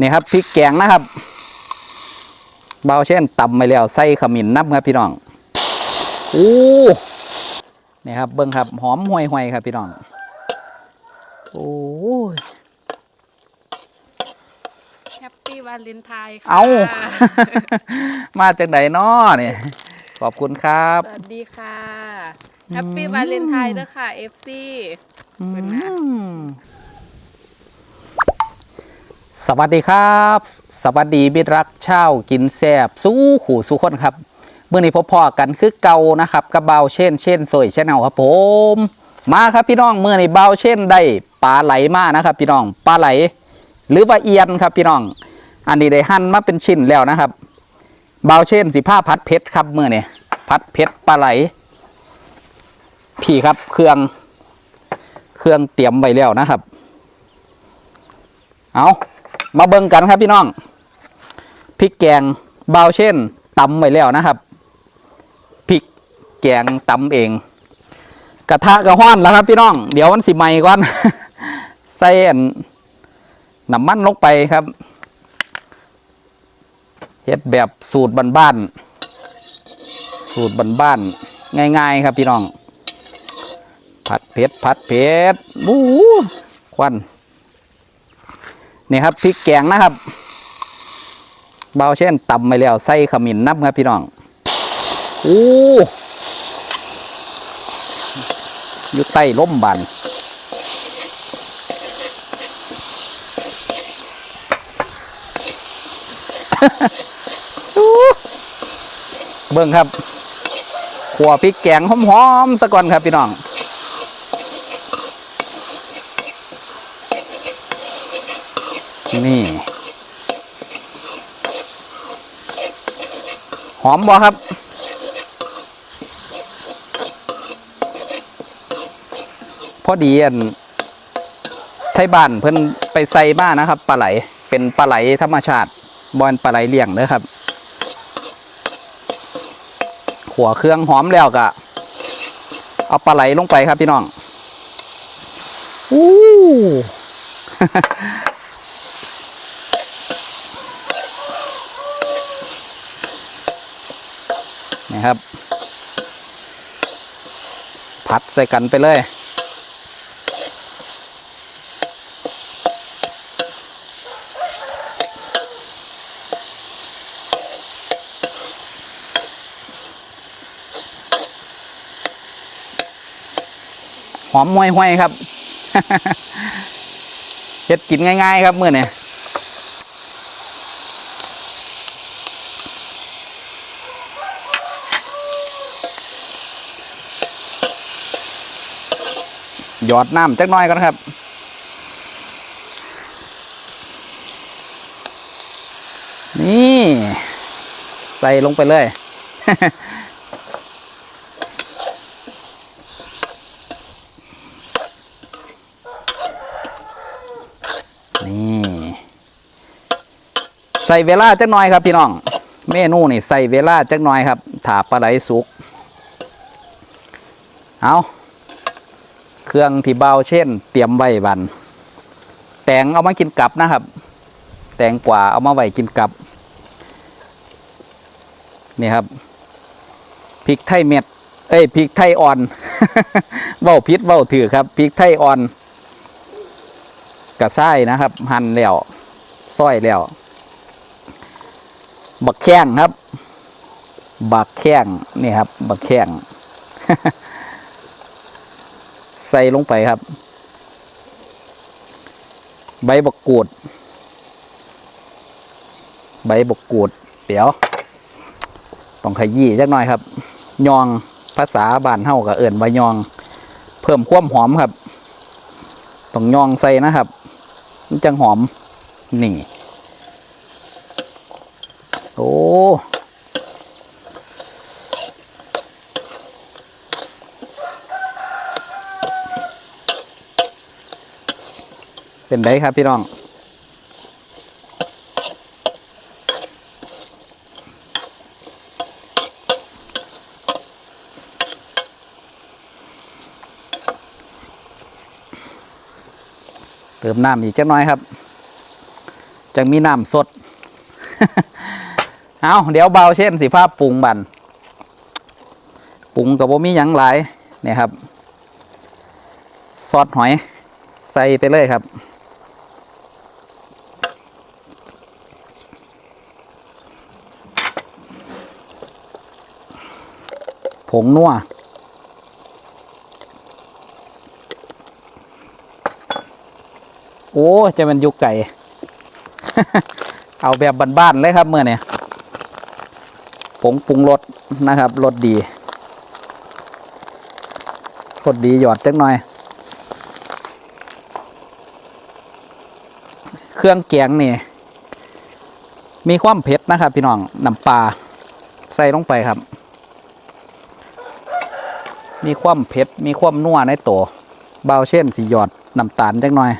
นี่ครับพริกแกงนะครับ เบาเช่นตำไปแล้วใส่ขมิ้นนับครับพี่น้องโอ้นี่ครับเบิ้งครับหอมห่วยห่วยๆครับพี่น้องโอ้ยแฮปปี้วาเลนไทน์ค่ะเอา มาจากไหนน้อเนี่ยขอบคุณครับ สวัสดีค่ะแฮปปี้วาเลนไทน์ด้วยค่ะ FC ขอบคุณนะอืม สวัสดีครับ สวัสดีมิตรรักเช่ากินแซบสู้ขู่สู้คนครับเมื่อนี้พบพอกันคือเก่านะครับกับเบาเช่นเช่นโซยเช่นเอาครับผม มาครับพี่น้องเมื่อนี้เบาเช่นได้ปลาไหลมานะครับ พี่น้องปลาไหล หรือว่าเอียนครับพี่น้อง อันนี้ได้หั่นมาเป็นชิ้นแล้วนะครับ เบาเช่นสิผ้าพัดเพชรครับเมื่อนี้พัดเพชรปลาไหล พี่ครับเครื่องเครื่องเตรียมไว้แล้วนะครับ เอา มาเบิ่งกันครับพี่น้องพริกแกงเบาเช่นตำไว้แล้วนะครับพริกแกงตำเอง กระทะกระห้อนแล้วครับพี่น้อง เดี๋ยวมันสิไหมก่อนใส่นน้ำมันลงไปครับเฮ็ดแบบสูตรบ้านๆสูตรบ้านๆง่าย ๆ ครับพี่น้อง ผัดเผ็ดผัดเผ็ดบู๊ควัน นี่ครับพริกแกงนะครับ เบาเช่นตำไปแล้วใส่ขมิ้นนับครับพี่น้องโอ้อยู่ใต้ล้มบันเบิ่งครับขัวพริกแกงหอมๆสะก่อนครับพี่น้อง นี่ หอมบ่ครับ พอดีอันไทยบ้านเพิ่นไปใส่มานนะครับปลาไหลเป็นปลาไหลธรรมชาติบอนปลาไหลเลี้ยงเด้อครับขัวเครื่องหอมแล้วก็เอาปลาไหลลงไปครับพี่น้องอู้ นะครับพัดใส่กันไปเลย หอมห่วยห่วยๆครับเฮ็ดกินง่าย ๆ ครับ มื้อนี้ หยอดน้ำจักน่อยก่อนครับนี่ ใส่ลงไปเลย นี่ ใส่เวลาจักหน่อยครับพี่น้อง เมนูนี่ใส่เวลาจักหน่อยครับถาปลาไหลสุก เอา รื่องที่เบาเช่น เตรียมไว้บันแตงเอามากินกับนะครับ แตงกว่าเอามาไว้กินกับ นี่ครับพริกไทยเม็ด เอ้ยพริกไทยอ่อนเว้าพิษเว้าถือครับพริกไทยอ่อนกระช่ายนะครับ หั่นแล้วซอยแล้ว บักแข้งครับ บักแข้งนี่ครับ บักแข้ง ใส่ลงไปครับ ใบบกกูด ใบบกกูด เดี๋ยว ต้องขยี้จักหน่อยครับ ยองภาษาบ้านเฮากับเอิ่นว่ายอง เพิ่มความหอมครับ ต้องยองใส่นะครับมันจังหอมนี่ โอ้ เป็นไดครับพี่น้อง เติมน้ำอีกจักน่อยครับ จังมีน้ำสด เอาเดี๋ยวเบาเช่นสิภาพปรุงบันปรุงกับบ่มีหยังหลายเนี่ยครับ ซอสหอย ใส่ไปเลยครับ ผงนัวโอ้จะเป็นยุกไก่ เอาแบบบ้านๆเลยครับเมื่อเนี่ยผงปรุงรสนะครับรสดีรสดีหยอดจักหน่อย เครื่องแกงนี่ มีความเผ็ดนะครับ พี่น้องน้ำปลาใส่ลงไปครับ มีความเผ็ดมีความนัวในตัวเบาเช่นสีหยอดน้ำตาลจักหน่อย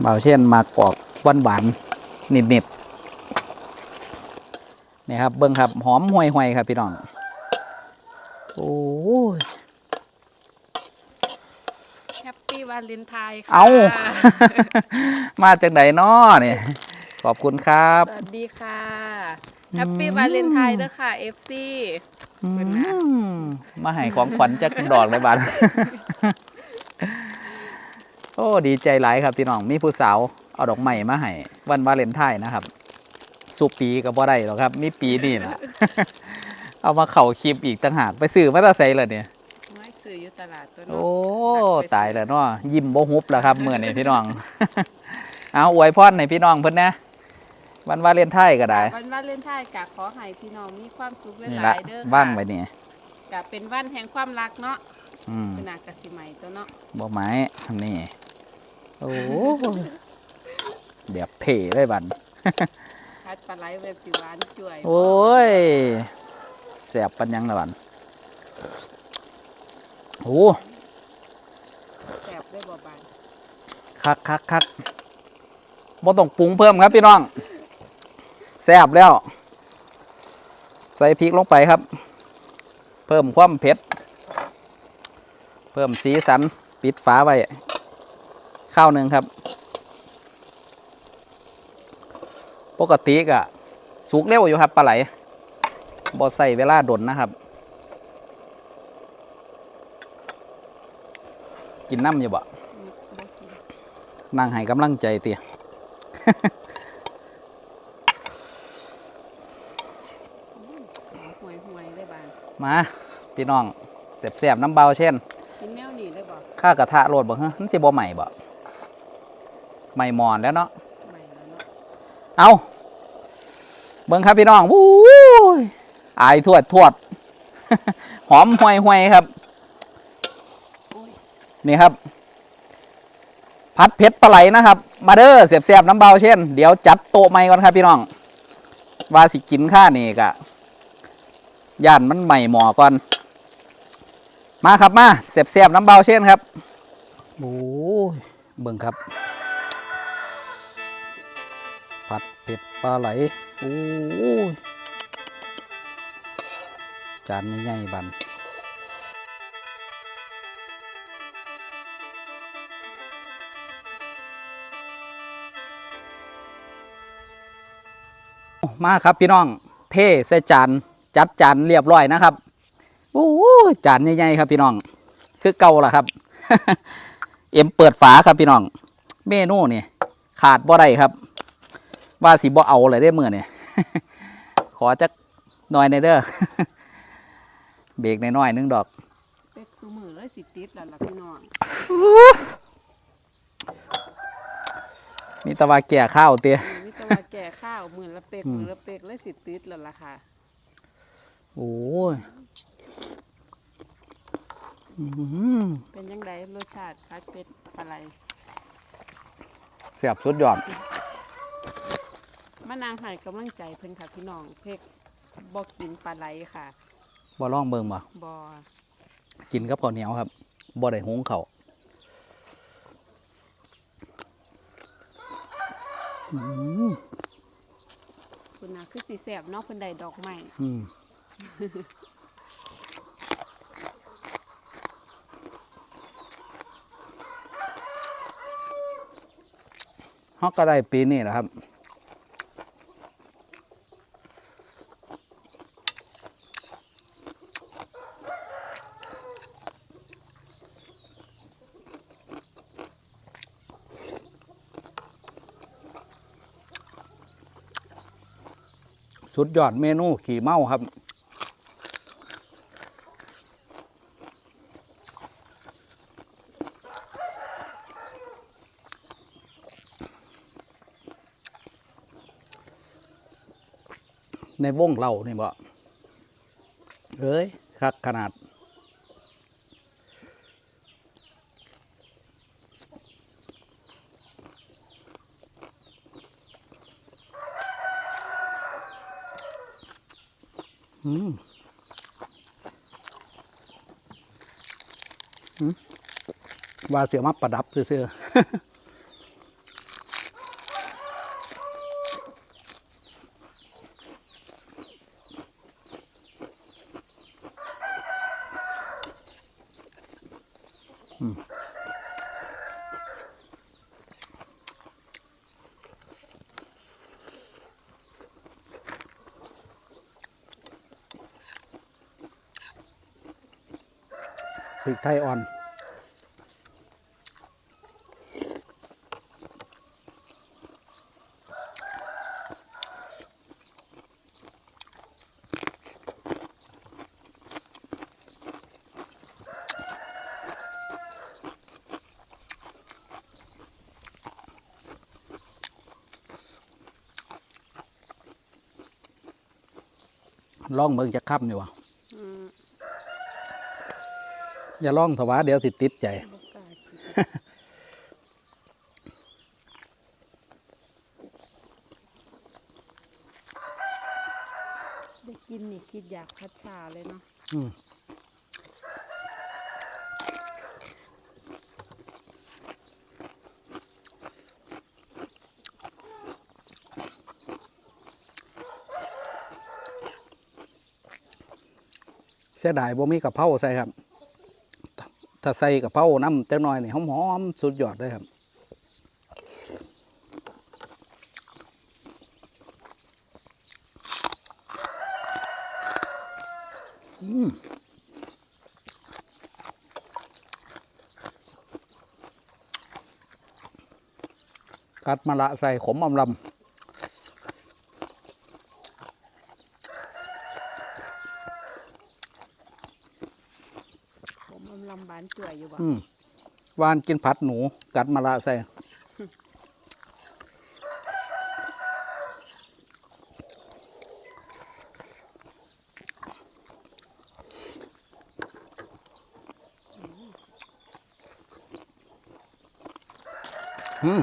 เบาเช่นมากอกหวานหวานๆนิดๆนี่ครับเบิ้งครับหอมห่วยๆครับพี่น้องโอ้ยแฮปปี้วาเลนไทน์ค่ะเอา มาจากไหนน้อเนี่ยขอบคุณครับ สวัสดีค่ะ แฮปปี้วาเลนไทน์ด้วยค่ะ FC ขอบ คุณนะอืมมาให้ของขวัญจากดอกเลยบ้านโอ้ดีใจหลายครับพี่น้องมีผู้สาวเอาดอกไม้มาให้วันวาเลนไทน์นะครับสูปีก็บ่ได้หรอกครับ มีปีนี่แหละเอามาเข่าคลิปอีกต่างหากไปซื้อมาแตาใส่เลยเนี่ยน้อยสื่ออยู่ตลาดตัวโอ้เนาะตายแล้วเนาะยิ้มบ่ฮุบแล้วครับเมื่อนี้พี่น้อง เอาอวยพรให้พี่น้องเพิ่นนะ วันวาเลนไทน์ก็ได้วันวาเลนไทน์กะขอให้พี่น้องมีความสุขหนี่ลาละยๆเด้อค่ะว่างไปนี่กะเป็นวันแห่งความรักเนาะอืมเป็นอากาศใหม่ตัวเนาะบ่ไม้อันนี้โอ้แบบเท่เลยบันพัดปลาไหลเวสิหวานจ่วย โอ้ยแสบปันยังละบันโอ้แสบได้บ่บานคักคักคักบ่ต้องปรุงเพิ่มครับพี่น้อง แซ่บแล้ว ใส่พริกลงไปครับ เพิ่มความเผ็ด เพิ่มสีสัน ปิดฝาไว้ ข้าวหนึ่งครับ ปกติก็สุกเร็วอยู่ครับปลาไหลบ่ใส่เวลาดนนะครับ กินน้ำอยู่บ่บ่กินนั่งให้กำลังใจเตีย ห่วยห่วยๆเลยบาน มา พี่น้องเสียบๆน้ำเบาเช่นกินแนวนี้ได้บ่ข้ากระทะโรดบ่ฮะมันสิบ่ใหม่บ่ใหม่มอนแล้วเนาะใหม่แล้วเนาะเอาเบิ่งครับพี่น้องวู้ยอายทวดทวดหอมห่วยห่วยๆครับโอ้ยนี่ครับ พัดเพชรปลาไหลนะครับ มาเด้อเสียบๆน้ำเบาเช่น เดี๋ยวจัดโต๊ะใหม่ก่อนครับพี่น้องว่าสิกินข้านี่กะย่านมันใหม่หมอก่อน มาครับมาเสียบๆน้ำเบาเช่นครับโอ้ยเบิ่งครับ ผัดเผ็ดปลาไหลโอ้ยจานใหญ่ๆบันมาครับพี่น้อง เทใส่จานจัดจานเรียบร้อยนะครับ โอ้ยจานใหญ่ๆครับพี่น้อง คือเก่าล่ะครับ เอ็มเปิดฝาครับพี่น้อง เมนูนี่ขาดบ่ได้ครับ ว่าสิบ่เอาเลยได้เมื่อเนี่ยขอจักหน่อยในอยเด้อเบรกน้อยๆหนึงดอกเป็กซูมือเลยสิติดแล้วล่ะพี่น้องมีแตะวาแก่ข้าวเตี้ยมีแต่ว่าแก่ข้าวมือละเป็กมือละเป็กเลยสิติดแล้วล่ะค่ะโอ้ยอื้อหือ เป็นยังไงรสชาติพัดเป็ดปลาไหลเสียบสุดยอดมานางให้กำลังใจเพิ่นค่ะพี่น้องเพ็กบอกกินปลาไหลค่ะบ่ลองเบิ่งบ่บอกินกับข้าวเหนียวครับบ่ได้หุงข้าวอื้อคุณนะคือสีแสบเนอกเพิ่นได้ดอกไม้อืม ฮอกก็ได้ปีนี้แหละครับ สุดยอดเมนูขี่เมาครับ ในวงเรานี่บ่เอ้ยคักขนาด อืมว่าเสียมาประดับซื่อ ลองเบิ่งจะคับนี่วะอืมอย่าลองถวาเดี๋ยวสิติดใจบ่กล้ากินได้กินนี่คิดอยากพัชชาเลยเนาะ เสียดายบ่มีกะเพราใส่ครับ ถ้าใส่กะเพราน้ำจังน้อยนี่หอมๆสุดยอดเลยครับกัดมะละใส่ขมอำลผมอำลำบานเจื่อยอยู่บ่ำอืม วานกินผัดหนู กัดมะละใส่อืม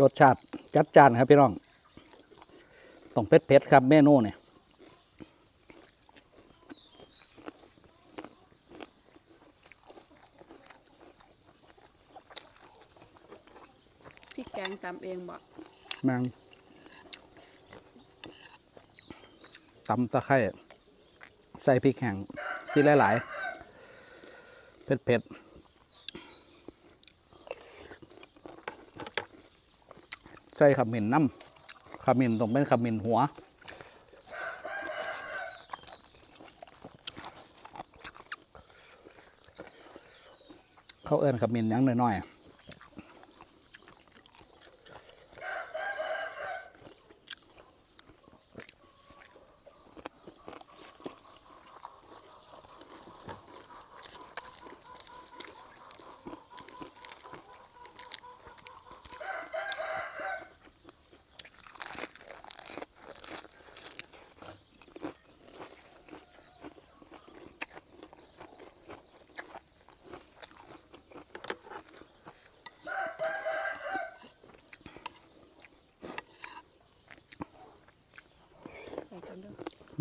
รสชาติจัดจานครับพี่น้องต้องเผ็ดๆครับเมนูเนี่ยพี่แกงตำเองบ่แมงตำตะไคร้ใส่พริกแห้งซีหลายๆเผ็ดๆ ใส่ขมิ้นน้ำขมิ้นตรงเป็นขมิ้นหัว เขาเอิญขมิ้นยังน้อยๆ เ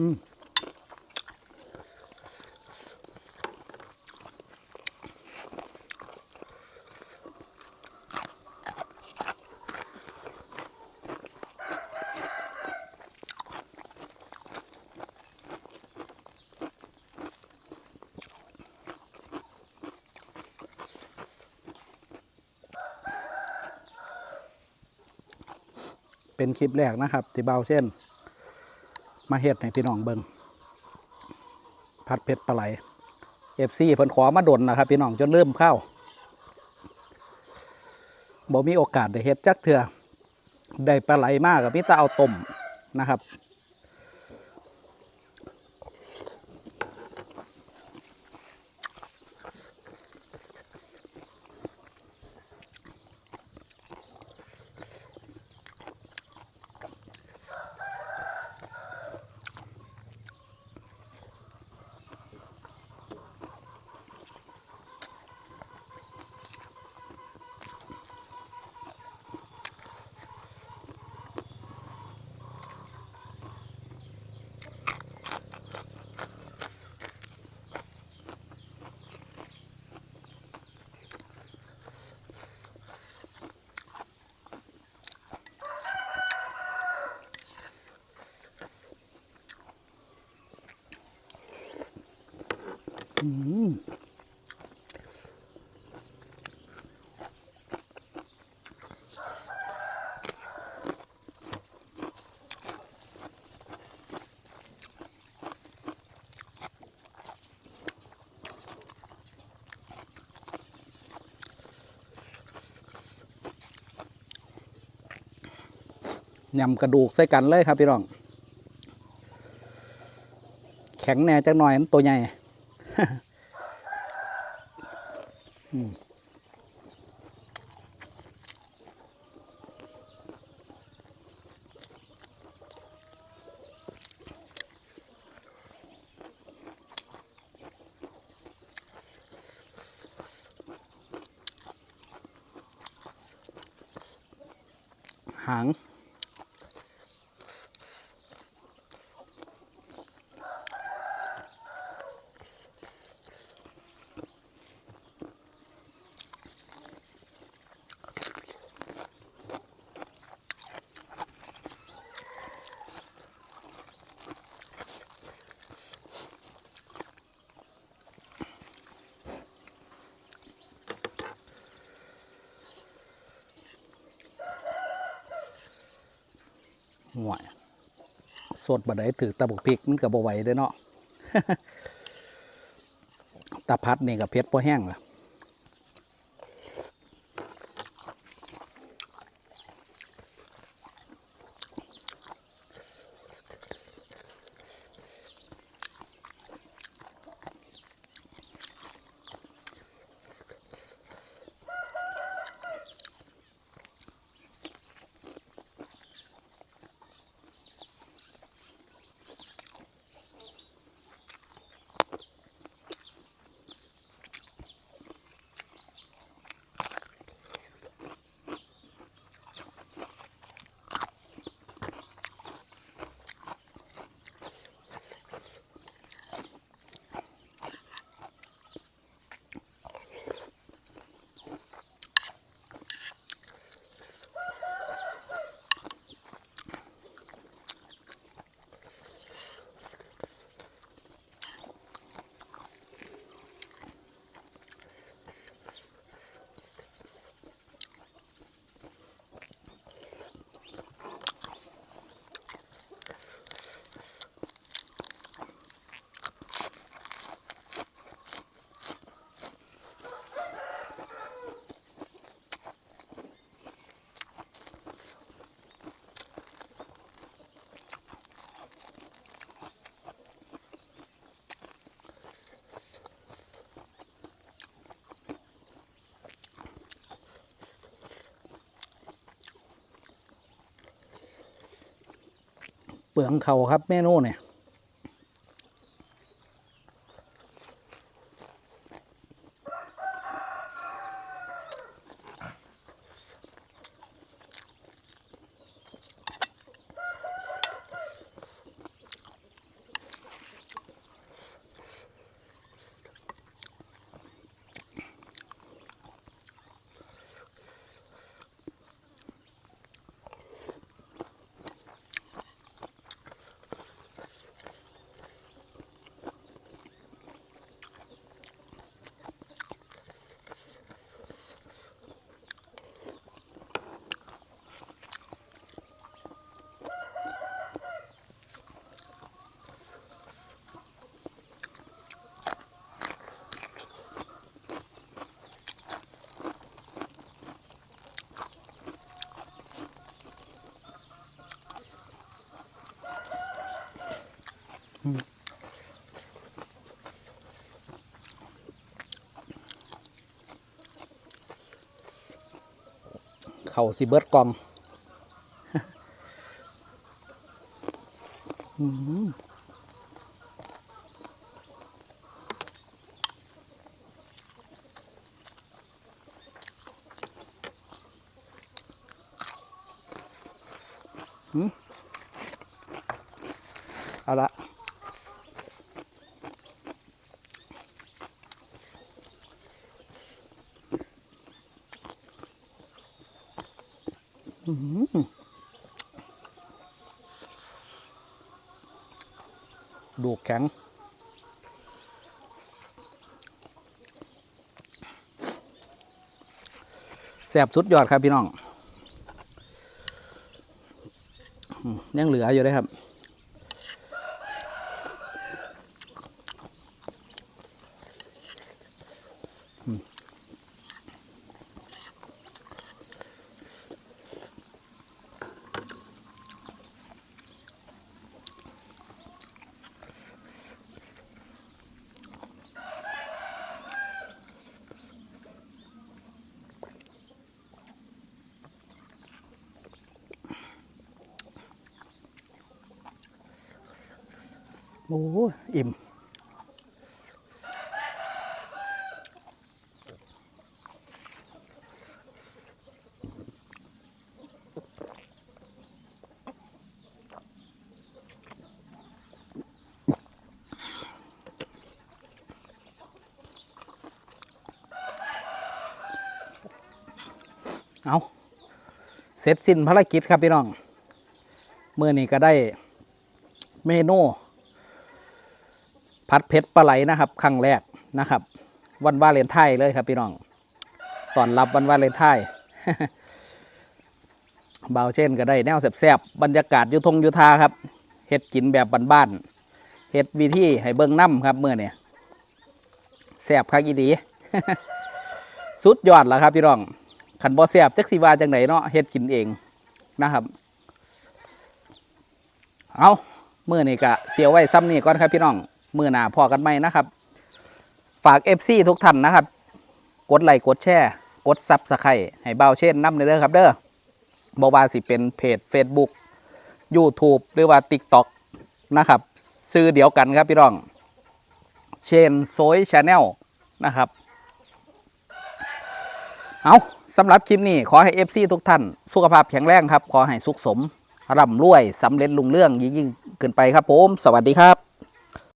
ป็นคลิปแรกนะครับที่เบาเช่น มาเฮ็ดให้พี่น้องเบิงผัดเผ็ดปลาไหลเอฟซีเพิ่นขอมาดนนะครับ พี่น้องจนเริ่มเข้าบ่มีโอกาสได้เฮ็ดจักเถื่อได้ปลาไหลมากกับพี่ตาเอาต้มนะครับ ยำกระดูกใส่กันเลยครับพี่น้อง แข็งแน่จังหน่อยตัวใหญ่ ห่วยสดบดได้ถือตะบุกพริกมันกับบไหวเด้เนาะตะพัดนี่กับเพชรพอแห้งล่ะ เปลืองเขาครับเมนูเนี่ย เข่าสิเบิร์ดกอง อืม ดูแข็ง แสบสุดยอดครับพี่น้อง ยังเหลืออยู่เลยครับ โอ้อิ่ม เอาเสร็จสิ้นภารกิจครับพี่น้อง เมื่อนี้ก็ได้เมนู ผัดเผ็ดปลาไหลนะครับครั้งแรกนะครับ วันวาเลนไทน์เลยครับพี่น้องตอนรับวันวาเลนไทน์เบาเช่นก็ได้แนวแซ่บๆบรรยากาศยุทงยุทาครับเฮ็ดกินแบบบ้านๆเฮ็ดวิธีให้เบิ่งน้ำครับเมื่อเนี่ยแซ่บคักอีดี สุดยอดแล้วครับพี่น้องขันบ่แซ่บจักสิว่าจังไหนเนาะเฮ็ดกินเองนะครับ เอาเมื่อนี้ก็เสียไว้ซ้ำนี่ก่อนครับพี่น้อง มื่อหน้าพอกันไหมนะครับ ฝาก FC ทุกท่านนะครับ กดไลค์กดแชร์กดซับสไครต์ให้เบาเช่นน้ำเด้อครับเด้อบอกว่าสิเป็นเพจ Facebook YouTube หรือว่า TikTok นะครับ ซื้อเดียวกันครับพี่น้อง เชนโซยชาแนลนะครับ เอาสำหรับคลิปนี้ขอให้ FC ทุกท่าน สุขภาพแข็งแรงครับ ขอให้สุขสมร่ำรวยสำเร็จลุงเรื่องยิ่งขึ้นไปครับผม สวัสดีครับ